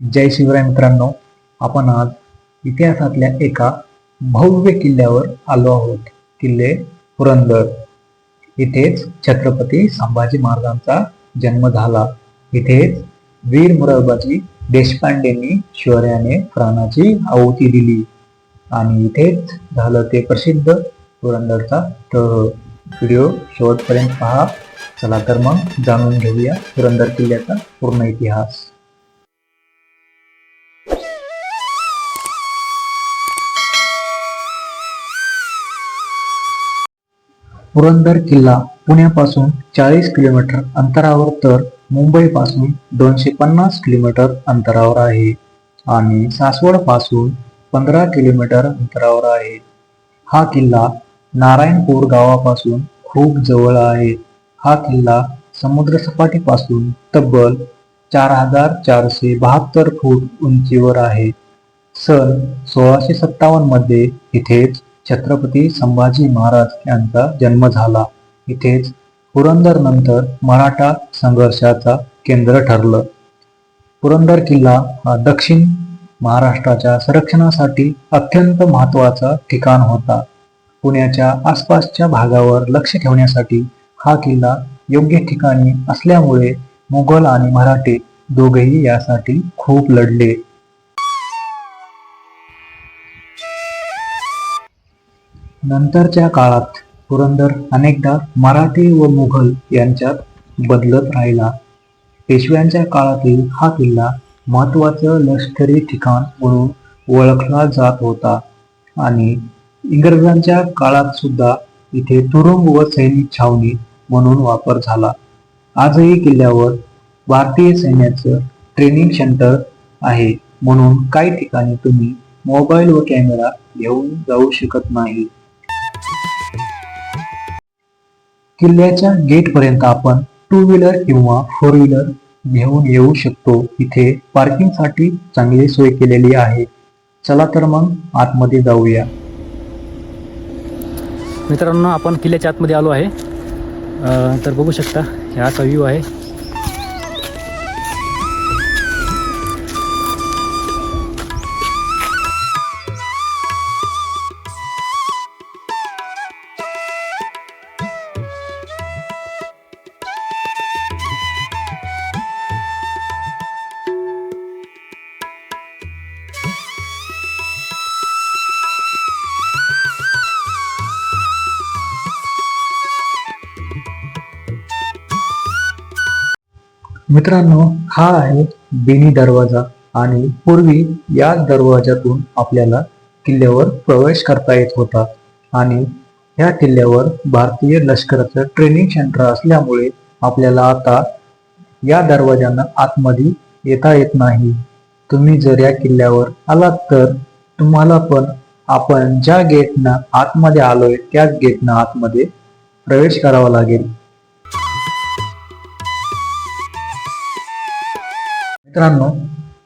जय शिवराय मित्रांनो आपण आज इतिहासातल्या एका भव्य किल्ल्यावर आलो आहोत. किल्ले पुरंदर. इथेच छत्रपती संभाजी महाराजांचा जन्म झाला. इथेच वीर मुरबाजी देशपांडेंनी शौर्याने प्राणाची आहुती दिली. आणि इथेच झालं ते प्रसिद्ध पुरंदरचा तह व्हिडिओ शेवटपर्यंत पहा. चला तर मग जाणून घेऊया पुरंदर किल्ल्याचा पूर्ण इतिहास. पुरंदर किल्ला पुण्यापासून चाळीस किलोमीटर अंतरावर तर मुंबईपासून दोनशे पन्नास किलोमीटर अंतरावर आहे. आणि सासवडपासून पंधरा किलोमीटर अंतरावर आहे. हा किल्ला नारायणपूर गावापासून खूप जवळ आहे. हा किल्ला समुद्रसपाटीपासून तब्बल चार हजार चारशे बहात्तर फूट उंचीवर आहे. सन सोळाशे सत्तावन्नमध्ये इथेच छत्रपती संभाजी महाराज यांचा जन्म झाला. इथेच पुरंदर नंतर मराठा संघर्षाचा केंद्र ठरलं. पुरंदर किल्ला हा दक्षिण महाराष्ट्राच्या संरक्षणासाठी अत्यंत महत्त्वाचा ठिकाण होता. पुण्याच्या आसपासच्या भागावर लक्ष ठेवण्यासाठी हा किल्ला योग्य ठिकाणी असल्यामुळे मुघल आणि मराठे दोघेही यासाठी खूप लढले. नंतरच्या काळात पुरंदर अनेकदा मराठी व मुघल यांच्यात बदलत राहिला. पेशव्यांच्या काळातील हा किल्ला महत्वाचं लष्करी ठिकाण म्हणून ओळखला जात होता आणि इंग्रजांच्या काळात सुद्धा इथे तुरुंग व सैनिक छावणी म्हणून वापर झाला. आजही किल्ल्यावर भारतीय सैन्याचं ट्रेनिंग सेंटर आहे म्हणून काही ठिकाणी तुम्ही मोबाईल व कॅमेरा घेऊन जाऊ शकत नाही. किल्ल्याच्या गेट पर्यंत आपण टू व्हीलर किंवा फोर व्हीलर घेऊन येऊ शकतो. इथे पार्किंगसाठी चांगली सोय केलेली आहे. चला तर मग आतमध्ये जाऊया. मित्रांनो आपण किल्ल्याच्या आतमध्ये आलो आहे. तर बघू शकता हा असा व्ह्यू आहे. मित्रांनो हा आहे बेनी दरवाजा आणि पूर्वी या दरवाजातून आपल्याला किल्ल्यावर प्रवेश करता येत होता आणि ह्या किल्ल्यावर भारतीय लष्कराचं ट्रेनिंग सेंटर असल्यामुळे आपल्याला आता या दरवाजांना आतमध्ये येता येत नाही. तुम्ही जर या किल्ल्यावर आलात तर तुम्हाला पण आपण ज्या गेटनं आतमध्ये आलोय त्याच गेटनं आतमध्ये प्रवेश करावा लागेल. मित्रांनो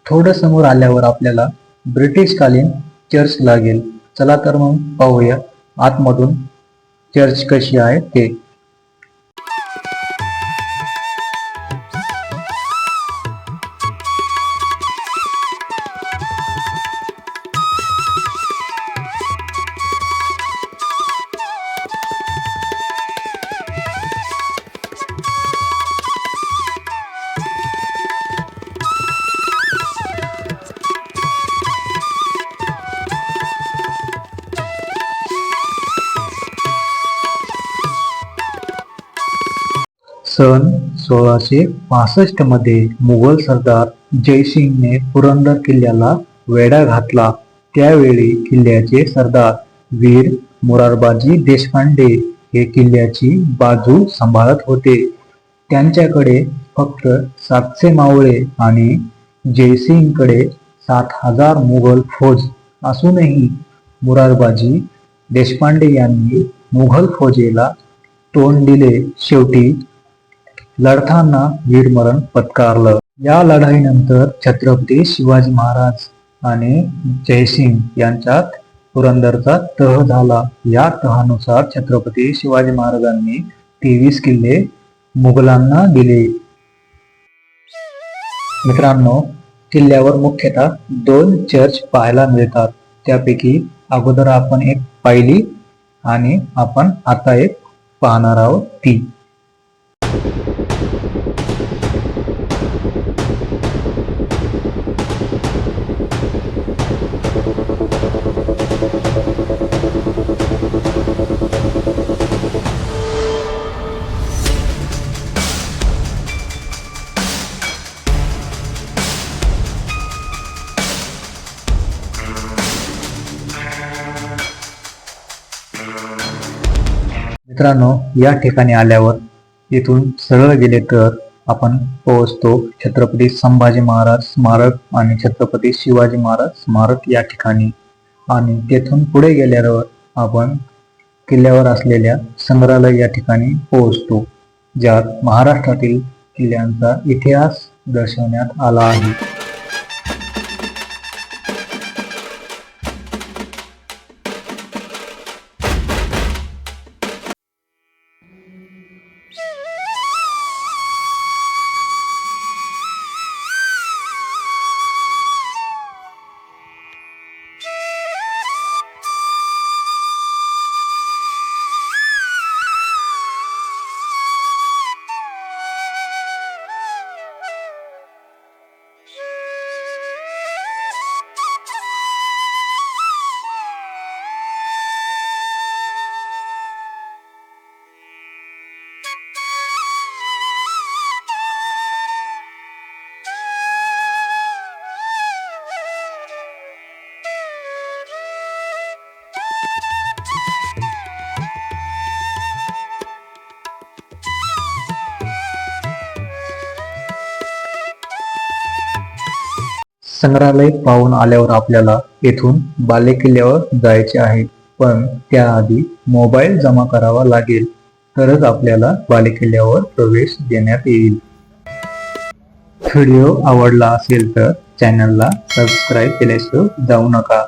थोडं समोर आल्यावर आपल्याला ब्रिटिशकालीन चर्च लागेल. चला तर मग पाहूया आतमधून चर्च कशी आहे ते. सन सोळाशे पासष्टमध्ये मुघल सरदार जयसिंगने पुरंदर किल्ल्याला वेढा घातला. त्यावेळी किल्ल्याचे सरदार वीर मुरारबाजी देशपांडे हे किल्ल्याची बाजू सांभाळत होते. त्यांच्याकडे फक्त सातशे मावळे आणि जयसिंगकडे सात हजार मुघल फौज असूनही मुरारबाजी देशपांडे यांनी मुघल फौजेला तोंड दिले. शेवटी लढताना वीरमरण पत्कारलं. या लढाईनंतर छत्रपती शिवाजी महाराज आणि जयसिंग यांच्यात पुरंदरचा तह झाला. या तहानुसार छत्रपती शिवाजी महाराजांनी तेवीस किल्ले मुघलांना दिले. मित्रांनो किल्ल्यावर मुख्यतः दोन चर्च पाहायला मिळतात. त्यापैकी अगोदर आपण एक पाहिली आणि आपण आता एक पाहणार आहोत ती. मित्रांनो या ठिकाणी आल्यावर इथून सरळ गेले तर आपण पोहोचतो छत्रपती संभाजी महाराज स्मारक आणि छत्रपती शिवाजी महाराज स्मारक या ठिकाणी. आणि तेथून पुढे गेल्यावर आपण किल्ल्यावर असलेल्या संग्रहालय या ठिकाणी पोहोचतो ज्यात महाराष्ट्रातील किल्ल्यांचा इतिहास दर्शवण्यात आला आहे. संग्रहालय पाहून आल्यावर आपल्याला येथून बालेकिल्ल्यावर जायचे आहे. पण त्याआधी मोबाईल जमा करावा लागेल. तरच आपल्याला बालेकिल्ल्यावर प्रवेश देण्यात येईल. व्हिडिओ आवडला असेल तर चॅनलला सबस्क्राईब केल्याशिवाय जाऊ नका.